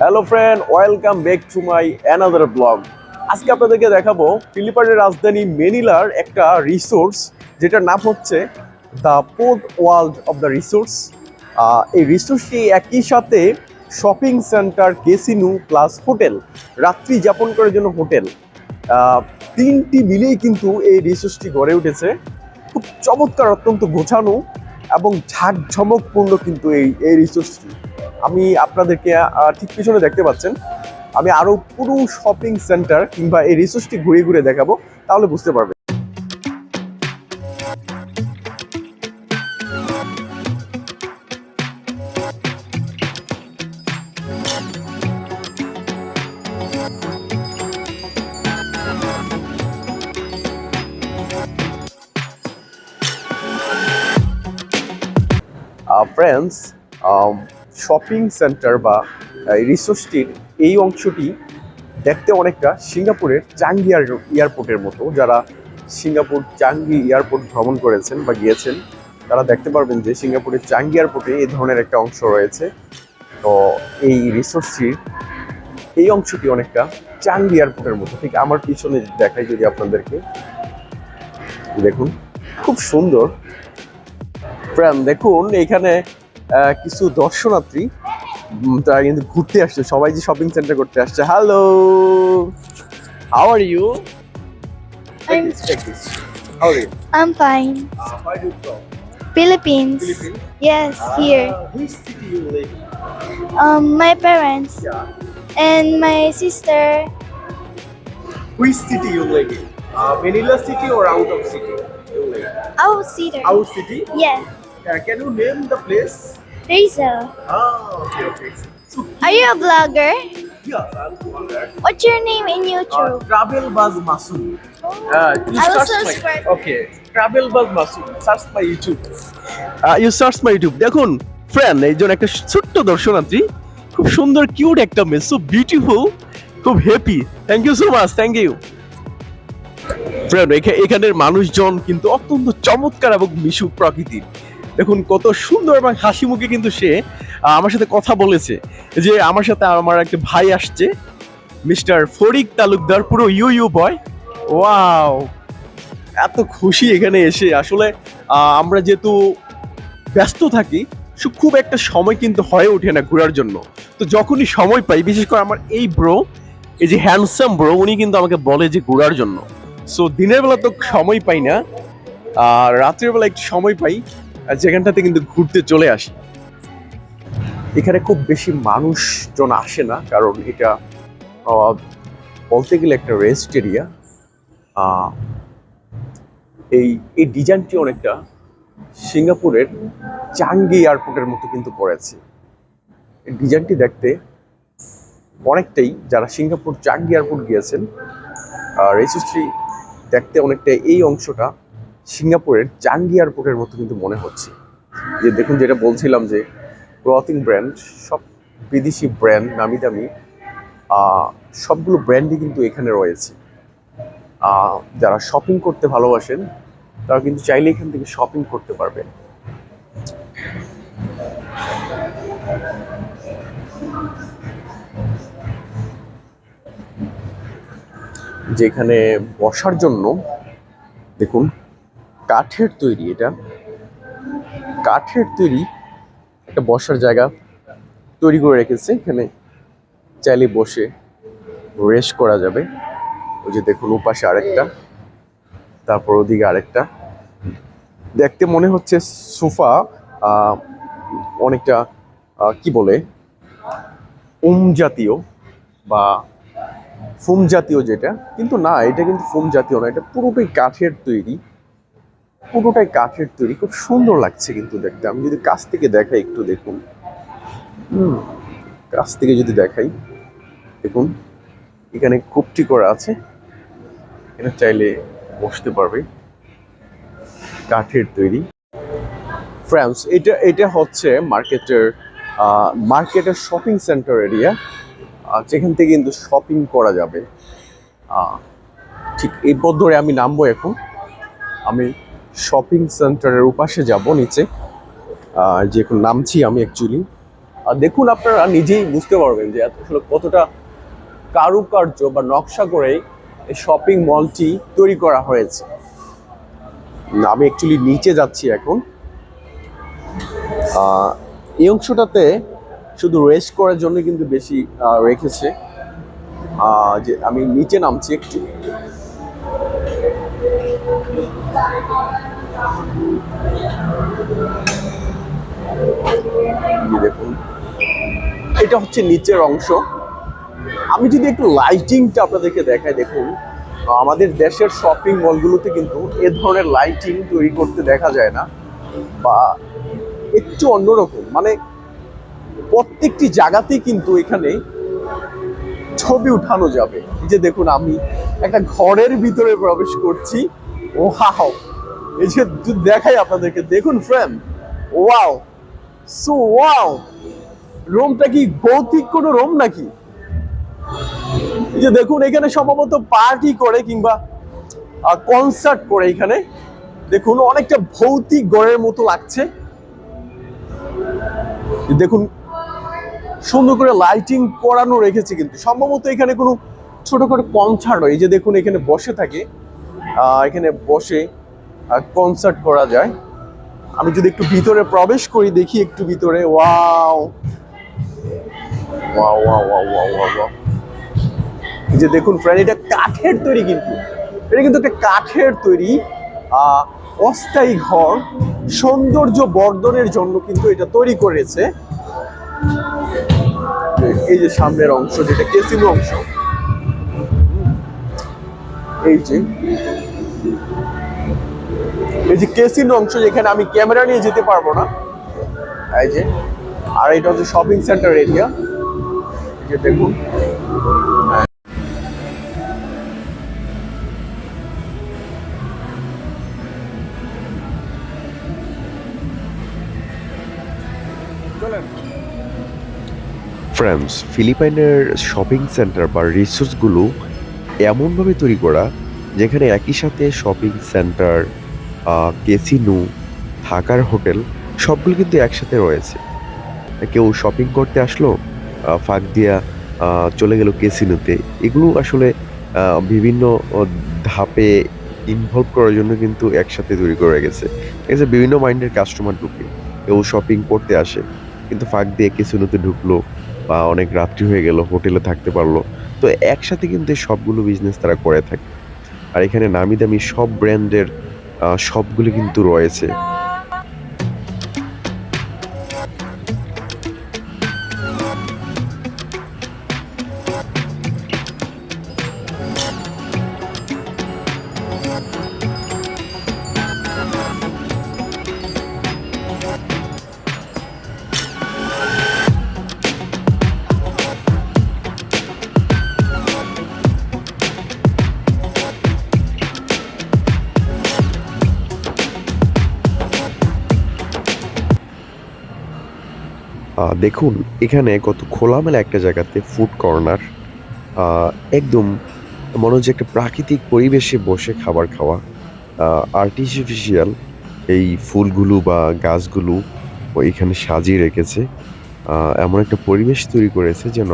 Hello friend welcome back to my another blog আজকে আপনাদেরকে দেখাবো ফিলিপাইনের রাজধানী মেনিলার একটা রিসোর্স যেটার নাম হচ্ছে the port world of the resort এই রিসোর্সটি একই সাথে shopping centre casino plus hotel রাত্রি যাপন করার জন্য হোটেল তিনটি মিলেই কিন্তু এই রিসোর্সটি গড়ে উঠেছে। খুব চমৎকার, অত্যন্ত গোছানো এবং ঝাঁকঝমকপূর্ণ কিন্তু এই এই রিসোর্সটি আমি আপনাদেরকে ঠিক পিছনে দেখতে পাচ্ছেন, আমি আরও পুরো শপিং সেন্টার কিংবা এই রিসোর্সটি ঘুরে ঘুরে দেখাবো, তাহলে বুঝতে পারবেন। ফ্রেন্ডস শপিং সেন্টার বা রিসোর্সটির এই অংশটি দেখতে অনেকটা সিঙ্গাপুরের চাঙ্গি এয়ারপোর্টের মতো। যারা সিঙ্গাপুর চাঙ্গি এয়ারপোর্ট ভ্রমণ করেছেন বা গিয়েছেন, তারা দেখতে পারবেন যে সিঙ্গাপুরের চাঙ্গি এয়ারপোর্টে এই ধরনের একটা অংশ রয়েছে। তো এই রিসোর্সটির এই অংশটি অনেকটা চাঙ্গি এয়ারপোর্টের মতো। ঠিক আমার পিছনে দেখাই যদি আপনাদেরকে। দেখুন, খুব সুন্দর। ফ্রেন্ড দেখুন, এখানে কিছু দর্শনার্থী তারা কিন্তু ঘুরতে আসছে সবাই যে শপিং সেন্টার করতে আসছে hello how are you How are you? I'm fine. Uh, where do you from? Philippines. Philippines? Yes, here. Uh, which city you live? Um, my parents Yeah. and my sister. Which city you live in? Uh, Manila city or out of city? You live. Our sister. Out city? Yeah, Uh, can you name the place? Razel. Ah, okay, okay. So, Are you a vlogger? yeah, I'm doing. What's your name in Uh, YouTube? travel buzz Masood. Oh, Uh, you I will search my- subscribe. Okay, travel buzz Masood. Search my YouTube. Uh, you search my YouTube. দেখুন friend এইজন একটা ছোট্ট দর্শনার্থী খুব সুন্দর cute একটা মেয়ে so beautiful খুব happy thank you so much thank you friend এখানের মানুষজন কিন্তু অত্যন্ত চমৎকার এবং মিশুক প্রকৃতির দেখুন, কত সুন্দর এবং হাসি মুখে কিন্তু সে আমার সাথে কথা বলেছে। যে আমার সাথে আমার একটা ভাই আসছে, মিস্টার ফরিক তালুকদার, পুরো ইউ ইউ বয়। ওয়াও! এত খুশি এখানে এসে। আসলে আমরা যেহেতু ব্যস্ত থাকি খুব একটা সময় কিন্তু হয়ে ওঠে না ঘোরার জন্য। তো যখনই সময় পাই, বিশেষ করে আমার এই ব্রো এই যে হ্যান্ডসাম ব্রো উনি কিন্তু আমাকে বলে যে ঘোরার জন্য। সো দিনের বেলা তো সময় পাই না, আর রাত্রের বেলা একটু সময় পাই। আর যেখানটাতে কিন্তু ঘুরতে চলে আসি। এখানে খুব বেশি মানুষজন আসে না, কারণ এটা বলতে গেলে একটা রেস্ট এরিয়া। এই এই ডিজাইনটি অনেকটা সিঙ্গাপুরের চাঙ্গি এয়ারপোর্টের মতো কিন্তু পড়েছে। এই ডিজাইনটি দেখতে অনেকটাই, যারা সিঙ্গাপুর চাঙ্গি এয়ারপোর্ট গিয়েছেন রেজিস্ট্রি দেখতে অনেকটা এই অংশটা সিঙ্গাপুরের চাঙ্গি এয়ারপোর্টের মতো কিন্তু মনে হচ্ছে। যে দেখুন যেটা বলছিলাম যে ক্লথিং ব্র্যান্ড, সব বিদেশি ব্র্যান্ড নামি দামি সবগুলো ব্র্যান্ডই কিন্তু এখানে রয়েছে। যারা শপিং করতে ভালোবাসেন, তারা কিন্তু চাইলে এখান থেকে শপিং করতে পারবেন। যেখানে বসার জন্য, দেখুন কাঠের তৈরি এটা। কাঠের তৈরি একটা বসার জায়গা তৈরি করে রেখেছে। এখানে চাইলে বসে রেস্ট করা যাবে। ওই যে দেখুন উপাশে আরেকটা, তারপর ওদিকে আরেকটা। দেখতে মনে হচ্ছে সোফা অনেকটা কি বলে? উম জাতীয় বা ফোম জাতীয় যেটা। কিন্তু না, এটা কিন্তু ফোম জাতীয় না, এটা পুরোটাই কাঠের তৈরি। পুরোটাই কাঠের তৈরি। খুব সুন্দর লাগছে কিন্তু দেখতে। আমি যদি কাছ থেকে দেখাই একটু দেখুন। হুম, কাছ থেকে যদি দেখাই, দেখুন, এখানে কুপটি করা আছে। এটা চাইলে বসতে পারবে। কাঠের তৈরি। ফ্রান্স এটা এটা হচ্ছে মার্কেটের মার্কেটের শপিং সেন্টার এরিয়া। যেখান থেকে কিন্তু শপিং করা যাবে। ঠিক এই পথ ধরে আমি নামবো এখন। আমি শপিং সেন্টারের উপাশে যাব নিচে। যে নামছি আমি অ্যাকচুয়ালি আর দেখুন আপনারা নিজেই বুঝতে পারবেন যে আসলে কতটা কারুকার্য বা নকশা করে এই শপিং মলটি তৈরি করা হয়েছে। আমি অ্যাকচুয়ালি নিচে যাচ্ছি এখন। এই অংশটাতে শুধু রেস্ট করার জন্য কিন্তু বেশি রেখেছে। যে আমি নিচে নামছি একটু। দেখুন, এটা হচ্ছে নিচের অংশ। আমি যদি একটু লাইটিংটা আপনাদেরকে দেখাই, দেখুন, আমাদের দেশের শপিং মলগুলোতে কিন্তু এ ধরনের লাইটিং তৈরি করতে দেখা যায় না, বা একটু অন্যরকম। মানে প্রত্যেকটি জায়গাতেই কিন্তু এখানে ছবি উঠানো যাবে। যে দেখুন, আমি একটা ঘরের ভিতরে প্রবেশ করছি। ওয়াও এই যে দেখাই আপনাদেরকে। দেখুন ফ্রেন্ড ওয়াও সো ওয়াও রোমটা কি ভৌতিক কোনো রোম নাকি? যে দেখুন, এখানে সম্ভবত পার্টি করে কিংবা কনসার্ট করে এখানে। দেখুন, অনেকটা ভৌতিক গড়ের মতো লাগছে। দেখুন, সুন্দর করে লাইটিং করানো রেখেছে কিন্তু। সম্ভবত এখানে কোনো ছোটখাটো কনসার্ট হয় এই যে দেখুন, এখানে বসে থাকে। এখানে বসে কনসার্ট করা যায়। আমি যদি একটু ভিতরে প্রবেশ করি, দেখি একটু ভিতরে। Wow! Wow wow wow wow যে দেখুন ফ্রেন্ড এটা কাঠের তৈরি কিন্তু। এটা কিন্তু একটা কাঠের তৈরি অস্থায়ী ঘর। সৌন্দর্য বর্ধনের জন্য কিন্তু এটা তৈরি করেছে। এই যে সামনের অংশ, যেটা কেসিনো অংশ। এই যে। এই যে কেসিনো অংশ যেখানে আমি ক্যামেরা নিয়ে যেতে পারব না। এই যে। আর এটা হচ্ছে শপিং সেন্টার এরিয়া যে দেখুন। ফ্রেন্ডস ফিলিপাইনের শপিং সেন্টার বা রিসোর্সগুলো এমনভাবে তৈরি করা যেখানে একই সাথে শপিং সেন্টার কেসিনো থাকার হোটেল সবগুলো কিন্তু একসাথে রয়েছে। কেউ শপিং করতে আসলো ফাঁক দিয়া চলে গেল কেসিনোতে এগুলো আসলে বিভিন্ন ধাপে ইনভলভ করার জন্য কিন্তু একসাথে তৈরি করে গেছে ঠিক আছে, বিভিন্ন মাইন্ডের কাস্টমার ঢুকে, কেউ শপিং করতে আসে, কিন্তু ফাঁক দিয়ে কেসিনোতে ঢুকলো বা অনেক রাত্রি হয়ে গেল হোটেলে থাকতে পারল। তো একসাথে কিন্তু সবগুলো বিজনেস তারা করে থাকে। আর এখানে নামি দামি সব ব্র্যান্ডের সবগুলো কিন্তু রয়েছে। দেখুন, এখানে কত খোলামেলা একটা জায়গাতে ফুড কর্নার একদম মনে হচ্ছে একটা প্রাকৃতিক পরিবেশে বসে খাবার খাওয়া আর্টিফিশিয়াল এই ফুলগুলো বা গাছগুলো ওইখানে সাজিয়ে রেখেছে। এমন একটা পরিবেশ তৈরি করেছে যেন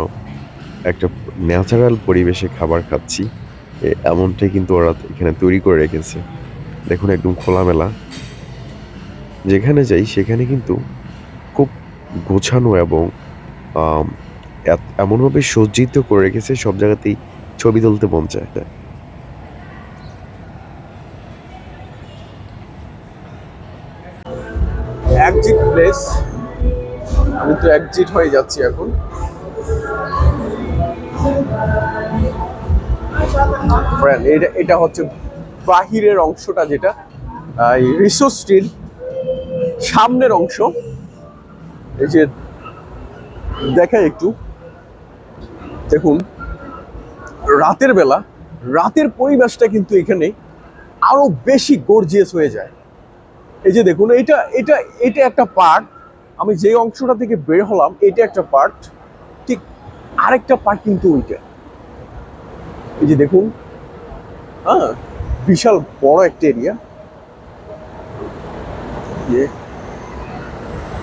একটা ন্যাচারাল পরিবেশে খাবার খাচ্ছি। এমনটাই কিন্তু ওরা এখানে তৈরি করে রেখেছে। দেখুন একদম খোলামেলা। যেখানে যাই সেখানে কিন্তু গোছানো এবং এমনভাবে সজ্জিত করে রেখেছে সব জায়গাতেই ছবি তুলতে মন চায়। একজিট প্লেস আমি তো একজিট হয়ে যাচ্ছি এখন। এটা এটা হচ্ছে বাহিরের অংশটা যেটা রিসোর্সটির সামনের অংশ। এই যে দেখাই একটু। দেখুন, রাতের বেলা, রাতের পরিবেশটা কিন্তু এখানে আরও বেশি গর্জিয়াস হয়ে যায়। এই যে দেখুন এটা এটা এটা একটা পার্ট আমি যে অংশটা থেকে বের হলাম এটা একটা পার্ট ঠিক আরেকটা পার্ট কিন্তু ওইটা। এই যে দেখুন হ্যাঁ বিশাল বড় একটা এরিয়া।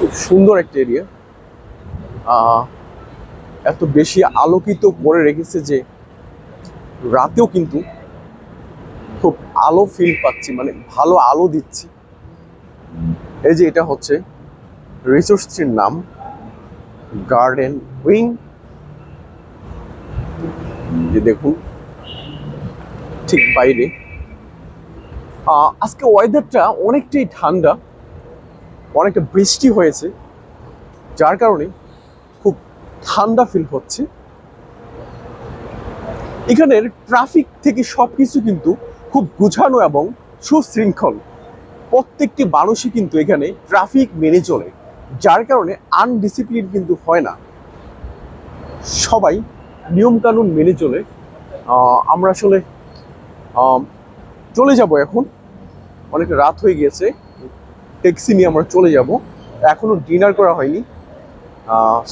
খুব সুন্দর একটা এরিয়া এত বেশি আলোকিত করে রেখেছে যে রাতেও কিন্তু খুব আলো ফিল পাচ্ছি মানে ভালো আলো দিচ্ছি। এই যে এটা হচ্ছে রিসোর্সটির নাম গার্ডেন উইং যে দেখুন, ঠিক বাইরে। আজকে ওয়েদারটা অনেকটাই ঠান্ডা। অনেকটা বৃষ্টি হয়েছে, যার কারণে খুব ঠান্ডা ফিল হচ্ছে। এখানের ট্রাফিক থেকে সব কিছু কিন্তু খুব গুছানো এবং সুশৃঙ্খল। প্রত্যেকটি মানুষই কিন্তু এখানে ট্রাফিক মেনে চলে, যার কারণে আনডিসিপ্লিন কিন্তু হয় না। সবাই নিয়মকানুন মেনে চলে। আমরা আসলে চলে যাব এখন। অনেক রাত হয়ে গিয়েছে। ট্যাক্সি নিয়ে আমরা চলে যাব। এখনও ডিনার করা হয়নি।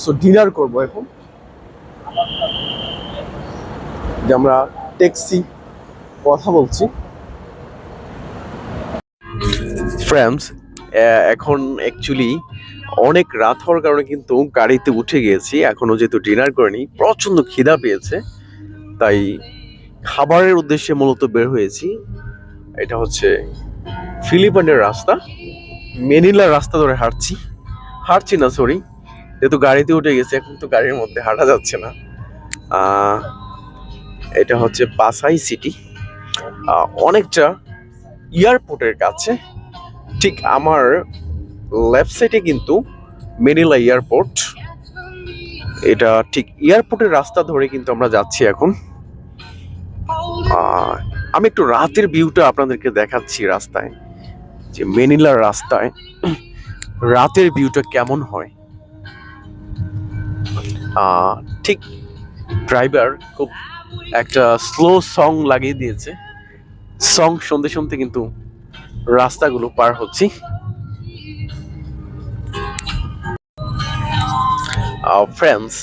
সো ডিনার করব এখন। যে আমরা ট্যাক্সি কথা বলছি। ফ্রেন্ডস এখন অ্যাকচুয়ালি অনেক রাত হওয়ার কারণে কিন্তু গাড়িতে উঠে গিয়েছি। এখনও যেহেতু ডিনার করিনি প্রচণ্ড খিদা পেয়েছে। তাই খাবারের উদ্দেশ্যে মূলত বের হয়েছি। এটা হচ্ছে ফিলিপাইনের রাস্তা মেনিলার রাস্তা ধরে হাঁটছি। হাঁটছি না সরি যেহেতু গাড়িতে উঠে গেছে, এখন তো গাড়ির মধ্যে হাঁটা যাচ্ছে না। এটা হচ্ছে পাসাই সিটি। অনেকটা এয়ারপোর্টের কাছে। ঠিক আমার লেফট সাইডে কিন্তু মেনিলা এয়ারপোর্ট। এটা ঠিক এয়ারপোর্টের রাস্তা ধরে কিন্তু আমরা যাচ্ছি এখন। আমি একটু রাতের ভিউটা আপনাদেরকে দেখাচ্ছি রাস্তায়। যে মেনিলার রাস্তায় রাতের ভিউটা কেমন হয়? ঠিক ড্রাইভার খুব একটা স্লো সং লাগিয়ে দিয়েছে। সং শুনতে শুনতে কিন্তু রাস্তাগুলো পার হচ্ছি। ফ্রেন্ডস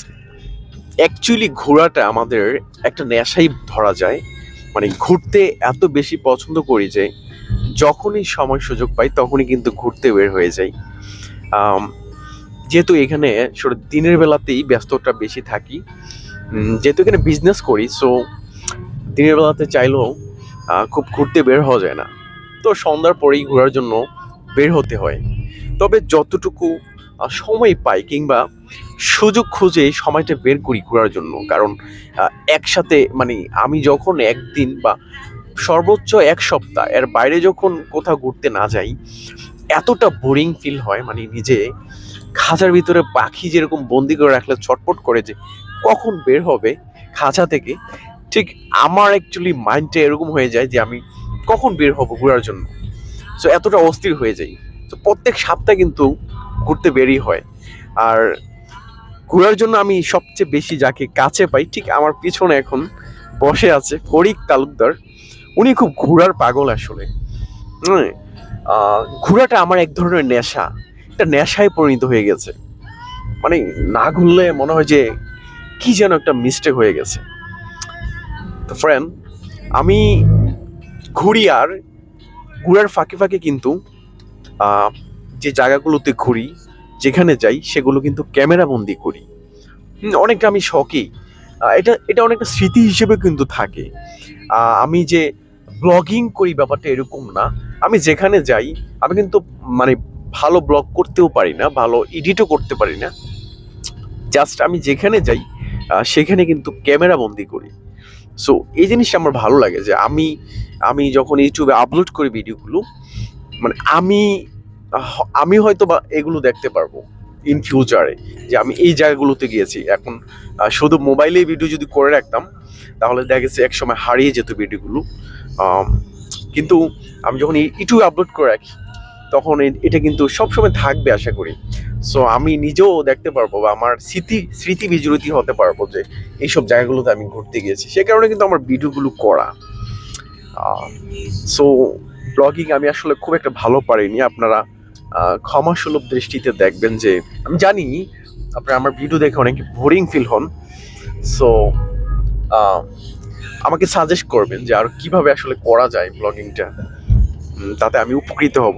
অ্যাকচুয়ালি ঘোরাটা আমাদের একটা নেশাই ধরা যায়। মানে ঘুরতে এত বেশি পছন্দ করি যে যখনই সময় সুযোগ পাই, তখনই কিন্তু ঘুরতে বের হয়ে যাই। যেহেতু এখানে দিনের বেলাতেই ব্যস্ততা বেশি থাকি যেহেতু এখানে বিজনেস করি সো দিনের বেলাতে চাইলেও খুব ঘুরতে বের হওয়া যায় না। তো সন্ধ্যার পরেই ঘোরার জন্য বের হতে হয়। তবে যতটুকু সময় পাই কিংবা সুযোগ খুঁজে সময়টা বের করি ঘোরার জন্য, কারণ একসাথে মানে আমি যখন একদিন বা সর্বোচ্চ এক সপ্তাহ, এর বাইরে যখন কোথাও ঘুরতে না যাই, এতটা বোরিং ফিল হয় মানে নিজে, খাঁচার ভিতরে পাখি যেরকম বন্দি করে রাখলে ছটপট করে যে কখন বের হবে খাঁচা থেকে, ঠিক আমার অ্যাকচুয়ালি মাইন্ডটা এরকম হয়ে যায় যে আমি কখন বের হব ঘোরার জন্য। সো এতটা অস্থির হয়ে যাই। তো প্রত্যেক সপ্তাহে কিন্তু ঘুরতে বেরই হয়। আর ঘোরার জন্য আমি সবচেয়ে বেশি যাকে কাছে পাই, ঠিক আমার পিছনে এখন বসে আছে ফরিক তালুকদার। উনি খুব ঘোরার পাগল আসলে। ঘোরাটা আমার এক ধরনের নেশা। একটা নেশায় পরিণত হয়ে গেছে। মানে না ঘুরলে মনে হয় যে কি যেন একটা মিস্টেক হয়ে গেছে। তো ফ্রেন্ড আমি ঘুরি আর ঘুরার ফাঁকে ফাঁকে কিন্তু যে জায়গাগুলোতে ঘুরি, যেখানে যাই, সেগুলো কিন্তু ক্যামেরা বন্দি করি অনেকটা আমি শখই এটা এটা অনেকটা স্মৃতি হিসেবে কিন্তু থাকে। আমি যে ব্লগিং করি ব্যাপারটা এরকম না। আমি যেখানে যাই, আমি কিন্তু মানে ভালো ব্লগ করতেও পারি না, ভালো এডিটও করতে পারি না। জাস্ট আমি যেখানে যাই সেখানে কিন্তু ক্যামেরা বন্দি করি। সো এই জিনিসটা আমার ভালো লাগে যে আমি আমি যখন ইউটিউবে আপলোড করি ভিডিওগুলো মানে আমি আমি হয়তো বা এগুলো দেখতে পারব ইন ফিউচারে যে আমি এই জায়গাগুলোতে গিয়েছি। এখন শুধু মোবাইলে ভিডিও যদি করে রাখতাম, তাহলে দেখা গেছে এক সময় হারিয়ে যেত ভিডিওগুলো কিন্তু আমি যখন ইউটিউবে আপলোড করে রাখি, তখন এটা কিন্তু সবসময় থাকবে আশা করি। সো আমি নিজেও দেখতে পারব বা আমার স্মৃতি স্মৃতি বিজড়িত হতে পারব যে এইসব জায়গাগুলোতে আমি ঘুরতে গিয়েছি। সে কারণে কিন্তু আমার ভিডিওগুলো করা। সো ব্লগিং আমি আসলে খুব একটা ভালো পারিনি। আপনারা ক্ষমাসুলভ দৃষ্টিতে দেখবেন যে আমি জানি আপনারা আমার ভিডিও দেখে অনেক বোরিং ফিল হন। সো আমাকে সাজেস্ট করবেন যে আর কীভাবে আসলে করা যায় ব্লগিংটা তাতে আমি উপকৃত হব।